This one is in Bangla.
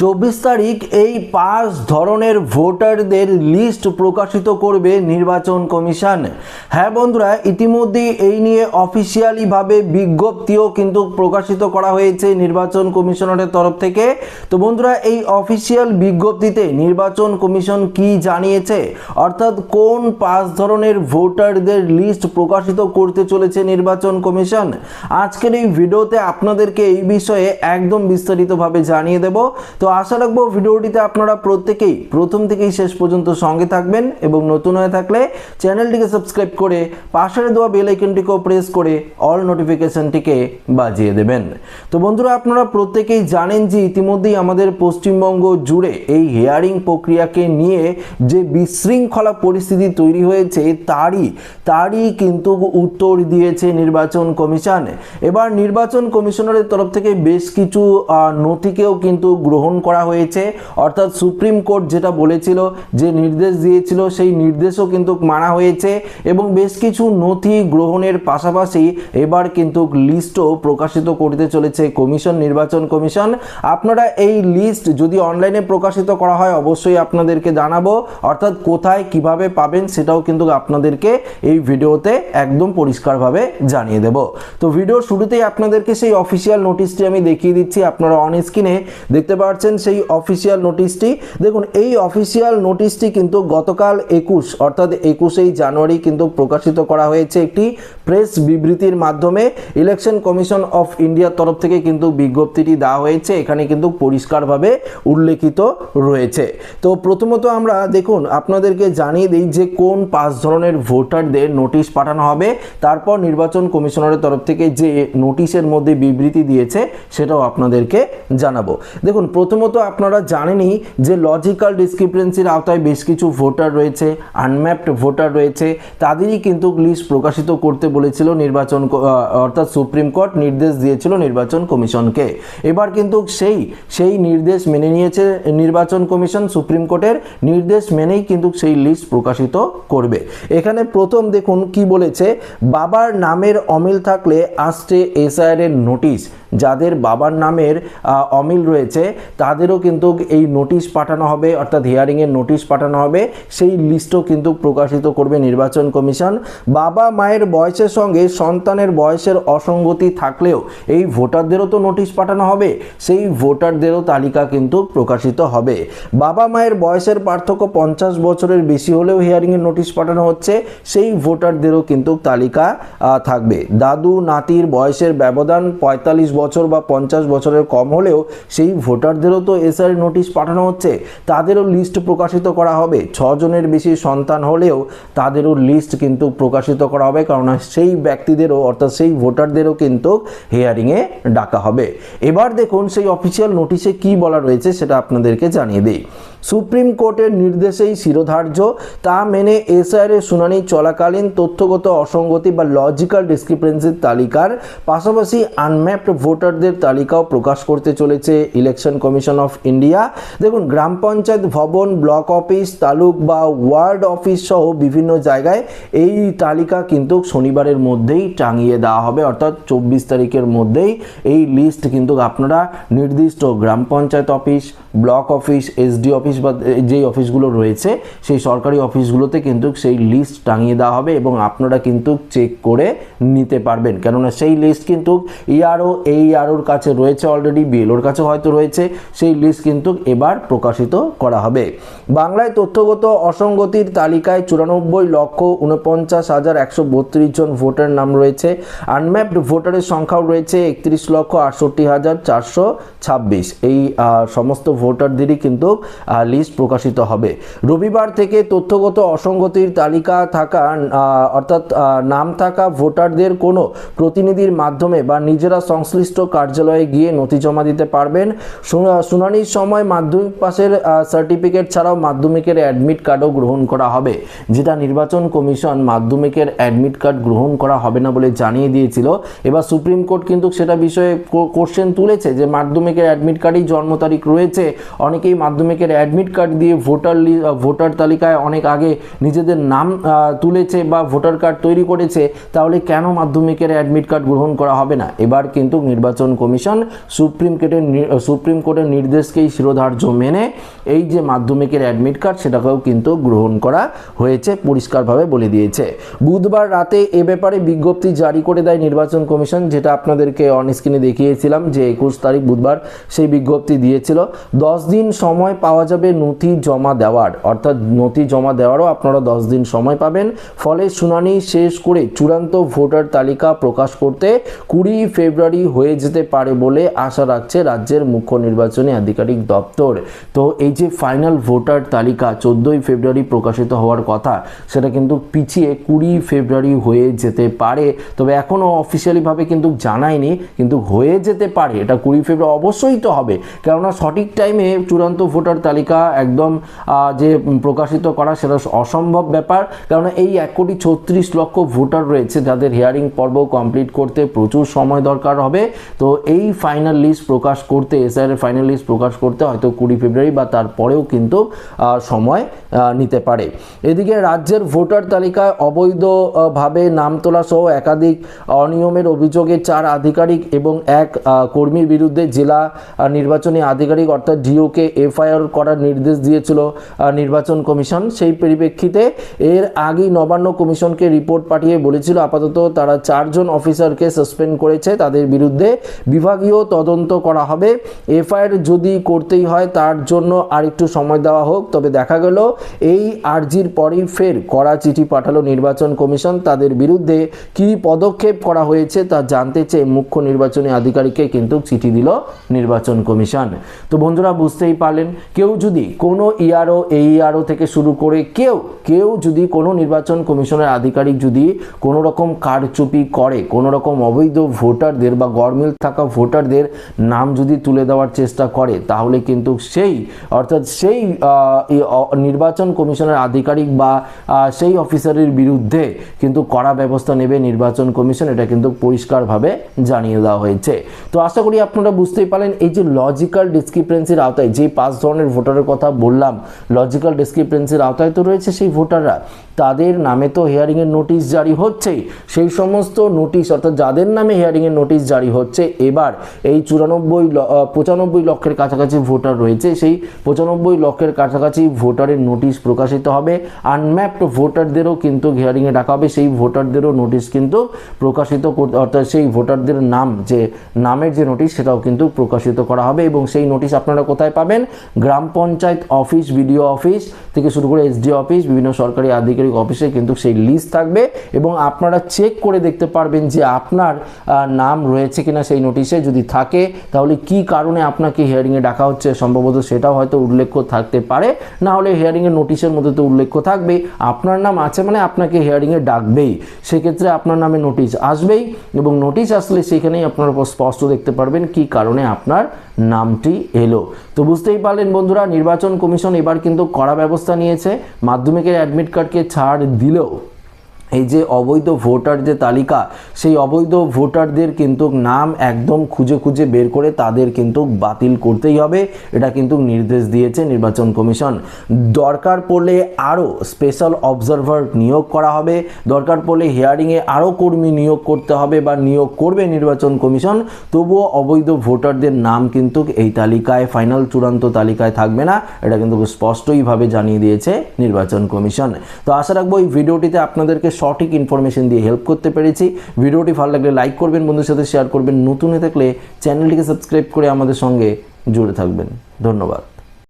চব্বিশ তারিখ এই পাঁচ ধরনের ভোটারদের লিস্ট প্রকাশিত করবে নির্বাচন কমিশন। হ্যাঁ বন্ধুরা ইতিমধ্যে এই নিয়ে অফিসিয়ালিভাবে বিজ্ঞপ্তিও কিন্তু প্রকাশিত করা হয়েছে নির্বাচন কমিশনারের তরফ থেকে। তো বন্ধুরা, এই অফিসিয়াল বিজ্ঞপ্তিতে নির্বাচন কমিশন কি জানিয়েছে? অর্থাৎ কোন পাঁচ ধরনের ভোটারদের লিস্ট প্রকাশিত করতে চলেছে নির্বাচন কমিশন? আজকের এই ভিডিওতে আপনাদেরকে এই বিষয়ে একদম বিস্তারিতভাবে জানিয়ে দেব। তো আশা রাখব ভিডিওটিতে আপনারা প্রত্যেকেই প্রথম থেকেই শেষ পর্যন্ত সঙ্গে থাকবেন এবং নতুন হয়ে থাকলে চ্যানেলটিকে সাবস্ক্রাইব করে পাশের দেওয়া বেল আইকনটিকেও প্রেস করে অল নোটিফিকেশনটিকে বাজিয়ে দেবেন। তো বন্ধুরা, আপনারা প্রত্যেকেই জানেন যে ইতিমধ্যেই আমাদের পশ্চিমবঙ্গ জুড়ে এই হিয়ারিং প্রক্রিয়াকে নিয়ে যে বিশৃঙ্খলা পরিস্থিতি তৈরি হয়েছে, তারই তারই কিন্তু উত্তর দিয়েছে নির্বাচন কমিশন। এবার নির্বাচন কমিশনারের তরফ থেকে বেশ কিছু নথিকেও কিন্তু গ্রহণ করা হয়েছে। অর্থাৎ সুপ্রিম কোর্ট যেটা বলেছিল, যে নির্দেশ দিয়েছিল, সেই নির্দেশও কিন্তু মানা হয়েছে এবং বেশ কিছু নথি গ্রহণের পাশাপাশি এবার কিন্তু লিস্টও প্রকাশিত করতে চলেছে কমিশন, নির্বাচন কমিশন। আপনারা এই লিস্ট যদি অনলাইনে প্রকাশিত করা হয়, অবশ্যই আপনাদেরকে জানাব। অর্থাৎ কোথায় কীভাবে পাবেন সেটাও কিন্তু আপনাদেরকে এই ভিডিওতে একদম পরিষ্কারভাবে জানিয়ে দেব। তো ভিডিওর শুরুতেই আপনাদেরকে সেই অফিসিয়াল নোটিশটি আমি দেখিয়ে দিচ্ছি। আপনারা অন স্ক্রিনে দেখতে পাচ্ছেন সেই অফিসিয়াল নোটিশটি দেখুন, এই অফিসিয়াল নোটিশটি কিন্তু গতকাল একুশ, অর্থাৎ একুশেই জানুয়ারি কিন্তু প্রকাশিত করা হয়েছে একটি প্রেস বিবৃতির মাধ্যমে। ইলেকশন কমিশন অফ ইন্ডিয়ার তরফ থেকে কিন্তু বিজ্ঞপ্তিটি দেওয়া হয়েছে, এখানে কিন্তু পরিষ্কারভাবে উল্লেখিত রয়েছে। তো প্রথমত আমরা দেখুন, আপনাদেরকে জানিয়ে দিই যে কোন পাঁচ ধরনের ভোটারদের নোটিশ পাঠানো হবে। তারপর নির্বাচন কমিশনারের তরফ থেকে যে নোটিশের মধ্যে বিবৃতি দিয়েছে, সেটাও আপনাদেরকে জানাব। দেখুন প্রথমত আপনারা জানেনই যে লজিক্যাল ডিসক্রিপেন্সির আওতায় বেশ কিছু ভোটার রয়েছে আনম্যাপড ভোটার রয়েছে। তাদেরই কিন্তু লিস্ট প্রকাশিত করতে বলেছিল নির্বাচন অর্থাৎ সুপ্রিম কোর্ট নির্দেশ দিয়েছিল নির্বাচন কমিশনকে। এবার কিন্তু সেই সেই নির্দেশ মেনে নিয়েছে নির্বাচন কমিশন, সুপ্রিম কোর্টের নির্দেশ মেনেই কিন্তু সেই লিস্ট প্রকাশিত করবে। এখানে প্রথম দেখুন কি বলেছে, বাবার নামের অমিল থাকলে আসছে এসআইআর এর নোটিশ যাদের বাবার নামের অমিল রয়েছে, তাদেরও কিন্তু এই নোটিশ পাঠানো হবে, অর্থাৎ হিয়ারিংয়ের নোটিশ পাঠানো হবে। সেই লিস্টও কিন্তু প্রকাশিত করবে নির্বাচন কমিশন। বাবা মায়ের বয়সের সঙ্গে সন্তানের বয়সের অসঙ্গতি থাকলেও এই ভোটারদেরও তো নোটিশ পাঠানো হবে, সেই ভোটারদেরও তালিকা কিন্তু প্রকাশিত হবে। বাবা মায়ের বয়সের পার্থক্য পঞ্চাশ বছরের বেশি হলেও হিয়ারিংয়ের নোটিশ পাঠানো হচ্ছে, সেই ভোটারদেরও কিন্তু তালিকা থাকবে। দাদু, নাতির বয়সের ব্যবধান পঁয়তাল্লিশ বছর বা পঞ্চাশ বছরের কম হলেও সেই ভোটারদেরও তো এসআর নোটিশ পাঠানো হচ্ছে। তাদেরও লিস্ট প্রকাশিত করা হবে। ছজনের বেশি সন্তান হলেও তাদেরও লিস্ট কিন্তু প্রকাশিত করা হবে কারণ সেই ব্যক্তিদেরও অর্থাৎ সেই ভোটারদেরও কিন্তু হিয়ারিংয়ে ডাকা হবে। এবার দেখুন সেই অফিসিয়াল নোটিশে কি বলা রয়েছে সেটা আপনাদেরকে জানিয়ে দিই। সুপ্রিম কোর্টের নির্দেশেই শিরোধার্য। তা মেনে এসআইআর এর শুনানি চলাকালীন তথ্যগত অসঙ্গতি বা লজিক্যাল ডিসক্রিপেন্সির তালিকার পাশাপাশি আনম্যাপড ভোটারদের তালিকাও প্রকাশ করতে চলেছে ইলেকশন কমিশন অফ ইন্ডিয়া। দেখুন, গ্রাম পঞ্চায়েত ভবন, ব্লক অফিস, তালুক বা ওয়ার্ড অফিস সহ বিভিন্ন জায়গায় এই তালিকা কিন্তু শনিবারের মধ্যেই টাঙিয়ে দেওয়া হবে। অর্থাৎ চব্বিশ তারিখের মধ্যেই এই লিস্ট কিন্তু আপনারা নির্দিষ্ট গ্রাম panchayat office, block office, SD office বা যেই অফিসগুলো রয়েছে, সেই সরকারি অফিসগুলোতে কিন্তু সেই লিস্ট টাঙিয়ে দেওয়া হবে এবং আপনারা কিন্তু চেক করে নিতে পারবেন। কেননা সেই লিস্ট কিন্তু ইআরও এই ইআরওর কাছে রয়েছে অলরেডি বিএলওর কাছে হয়তো রয়েছে, সেই লিস্ট কিন্তু এবার প্রকাশিত করা হবে। বাংলায় তথ্যগত অসঙ্গতির তালিকায় চুরানব্বই লক্ষ উনপঞ্চাশ হাজার একশো বত্রিশ জন ভোটার নাম রয়েছে। আনম্যাপড ভোটারের সংখ্যাও রয়েছে, একত্রিশ লক্ষ আটষট্টি হাজার চারশো ছাব্বিশ। এই সমস্ত ভোটারদেরই কিন্তু লিস্ট প্রকাশিত হবে। রবিবার থেকে তথ্যগত অসঙ্গতির তালিকা থাকা অর্থাৎ নাম থাকা ভোটারদের কোনো প্রতিনিধির মাধ্যমে বা নিজেরা সংশ্লিষ্ট কার্যালয়ে গিয়ে নথি জমা দিতে পারবেন। শুনানির সময় মাধ্যমিক পাসের সার্টিফিকেট ছাড়াও মাধ্যমিকের অ্যাডমিট কার্ডও গ্রহণ করা হবে, যেটা নির্বাচন কমিশন মাধ্যমিকের অ্যাডমিট কার্ড গ্রহণ করা হবে না বলে জানিয়ে দিয়েছিল। এবার সুপ্রিম কোর্ট কিন্তু সেটা বিষয়ে কোশ্চেন তুলেছে যে মাধ্যমিকের অ্যাডমিট কার্ডেই জন্ম তারিখ রয়েছে, অনেকেই মাধ্যমিকের অ্যাডমিট কার্ড দিয়ে ভোটার লি- ভোটার তালিকায় অনেক আগে নিজেদের নাম তুলেছে বা ভোটার কার্ড তৈরি করেছে, তাহলে কেন মাধ্যমিকের অ্যাডমিট কার্ড গ্রহণ করা হবে না? এবার কিন্তু নির্বাচন কমিশন সুপ্রিম কোর্টের সুপ্রিম কোর্টের নির্দেশকেই শিরোধার্য মেনে এই যে মাধ্যমিকের অ্যাডমিট কার্ড সেটাকেও কিন্তু গ্রহণ করা হয়েছে, পরিষ্কারভাবে বলে দিয়েছে। বুধবার রাতে এ ব্যাপারে বিজ্ঞপ্তি জারি করে দেয় নির্বাচন কমিশন, যেটা আপনাদেরকে অন স্ক্রিনে দেখিয়েছিলাম যে একুশ তারিখ বুধবার সেই বিজ্ঞপ্তি দিয়েছিল। দশ দিন সময় পাওয়া যাবে নথি জমা দেওয়ার, অর্থাৎ নথি জমা দেওয়ারও আপনারা দশ দিন সময় পাবেন। ফলে শুনানি শেষ করে চূড়ান্ত ভোটার তালিকা প্রকাশ করতে কুড়ি ফেব্রুয়ারি হয়ে যেতে পারে বলে আশা রাখছে রাজ্যের মুখ্য নির্বাচনী আধিকারিক দপ্তর। তো এই যে ফাইনাল ভোটার তালিকা চোদ্দোই ফেব্রুয়ারি প্রকাশিত হওয়ার কথা, সেটা কিন্তু পিছিয়ে কুড়ি ফেব্রুয়ারি হয়ে যেতে পারে। তবে এখনও অফিসিয়ালিভাবে কিন্তু জানায়নি, কিন্তু হয়ে যেতে পারে। এটা কুড়ি ফেব্রুয়ারি অবশ্যই তো হবে। কেননা সঠিক টাইমে চূড়ান্ত ভোটার তালিকা একদম যে প্রকাশিত করা সেটা অসম্ভব ব্যাপার। কেননা এই এক কোটি ছত্রিশ লক্ষ ভোটার রয়েছে যাদের হিয়ারিং পর্ব কমপ্লিট করতে প্রচুর সময় দরকার হবে। তো এই ফাইনাল লিস্ট প্রকাশ করতে এসআর এর ফাইনাল লিস্ট প্রকাশ করতে হয়তো কুড়ি ফেব্রুয়ারি বা তারপরেও কিন্তু সময় নিতে পারে। এদিকে রাজ্যের ভোটার তালিকায় অবৈধভাবে নাম তোলা সহ একাধিক অনিয়মের অভিযোগে চার আধিকারিক এবং এক কর্মীর বিরুদ্ধে জেলা নির্বাচনী আধিকারিক অর্থাৎ ডিওকে এফআইআর করার নির্দেশ দিয়েছিল নির্বাচন কমিশন। সেই পরিপ্রেক্ষিতে এর আগেই নবান্ন কমিশনকে রিপোর্ট পাঠিয়ে বলেছিল, আপাতত তারা চারজন অফিসারকে সাসপেন্ড করেছে, তাদের বিরুদ্ধে বিভাগীয় তদন্ত করা হবে। এফআইআর যদি করতেই হয়, তার জন্য আরেকটু সময় দেওয়া হোক। তবে দেখা গেল, এই আর্জির পরেই ফের কড়া চিঠি পাঠালো নির্বাচন কমিশন। তাদের বিরুদ্ধে কি পদক্ষেপ করা হয়েছে, তা জানতে চেয়ে মুখ্য নির্বাচনী আধিকারিককে কিন্তু চিঠি দিল নির্বাচন কমিশন। তো বন্ধুরা, বুঝতেই পারলেন, কেউ যদি কোনো ইআরও এইআরও থেকে শুরু করে কেউ কেউ যদি কোনো নির্বাচন কমিশনের আধিকারিক যদি কোনো রকম কারচুপি করে, কোনো রকম অবৈধ ভোটারদের বা গরমিল থাকা ভোটারদের নাম যদি তুলে দেওয়ার চেষ্টা করে, তাহলে কিন্তু সেই, অর্থাৎ সেই এই নির্বাচন কমিশনের আধিকারিক বা সেই অফিসারের বিরুদ্ধে কিন্তু কড়া ব্যবস্থা নেবে নির্বাচন কমিশন, এটা কিন্তু পরিষ্কারভাবে জানিয়ে দেওয়া হয়েছে। তো আশা করি আপনারা বুঝতেই পারেন এই যে লজিক্যাল ডিসক্রিপেন্সির আওতায় যে পাঁচ ধরনের ভোটারের কথা বললাম। লজিক্যাল ডিসক্রিপেন্সির আওতায় তো রয়েছে সেই ভোটাররা। তাদের নামে তো হিয়ারিংয়ের নোটিশ জারি হচ্ছেই সেই সমস্ত নোটিশ অর্থাৎ যাদের নামে হিয়ারিংয়ের নোটিশ জারি হচ্ছে, এবার এই চুরানব্বই পঁচানব্বই লক্ষের কাছাকাছি ভোটার রয়েছে। সেই পঁচানব্বই লক্ষের কাছাকাছি ভোটারের নোটিশ প্রকাশিত হবে। আনম্যাপড ভোটারদেরও কিন্তু হিয়ারিংয়ে ডাকা হবে। সেই ভোটারদেরও নোটিশ কিন্তু প্রকাশিত অর্থাৎ সেই ভোটারদের নাম, যে নামের যে নোটিশ, সেটাও কিন্তু প্রকাশিত করা হবে এবং সেই নোটিশ আপনারা কোথায় পাবেন? গ্রাম পঞ্চায়েত অফিস, বিডিও অফিস থেকে শুরু করে এসডি অফিস, বিভিন্ন সরকারি আধিকারিক অফিসে কিন্তু সেই লিস্ট থাকবে এবং আপনারা চেক করে দেখতে পারবেন যে আপনার নাম রয়েছে কিনা সেই নোটিশে যদি থাকে, তাহলে কি কারণে আপনাকে হিয়ারিংয়ে ডাকা হচ্ছে? সম্ভবত সেটাও হয়তো উল্লেখ থাকতে পারে। না হলে হিয়ারিংয়ের নোটিশের মধ্যে তো উল্লেখ থাকবে। আপনার নাম আছে মানে আপনাকে হিয়ারিংয়ে ডাকবেই। সেক্ষেত্রে আপনার নামে নোটিশ আসবেই এবং নোটিশ আসলে সেখানেই আপনারা স্পষ্ট দেখতে পারবেন কি কারণে আপনার নামটি এলো। তো বুঝতেই পারলেন বন্ধুরা, নির্বাচন কমিশন এবার কিন্তু কড়া ব্যবস্থা নিয়েছে। মাধ্যমিকের অ্যাডমিট কার্ডকে ছাড় দিলেও এই যে অবৈধ ভোটার যে তালিকা, সেই অবৈধ ভোটারদের কিন্তু নাম একদম খুঁজে খুঁজে বের করে তাদের কিন্তু বাতিল করতেই হবে। এটা কিন্তু নির্দেশ দিয়েছে নির্বাচন কমিশন। দরকার পড়লে আরও স্পেশাল অবজারভার নিয়োগ করা হবে। দরকার পড়লে হিয়ারিংয়ে আরও কর্মী নিয়োগ করতে হবে বা নিয়োগ করবে নির্বাচন কমিশন। তবুও অবৈধ ভোটারদের নাম কিন্তু এই তালিকায় ফাইনাল চূড়ান্ত তালিকায় থাকবে না। এটা কিন্তু স্পষ্টইভাবে জানিয়ে দিয়েছে নির্বাচন কমিশন। তো আশা রাখব এই ভিডিওটিতে আপনাদেরকে সঠিক ইনফরমেশন দিয়ে হেল্প করতে পেরেছি। ভিডিওটি ভালো লাগলে লাইক করবেন বন্ধুর সাথে শেয়ার করবেন। নতুন হয়ে থাকলে চ্যানেলটিকে সাবস্ক্রাইব করে আমাদের সঙ্গে জুড়ে থাকবেন। ধন্যবাদ।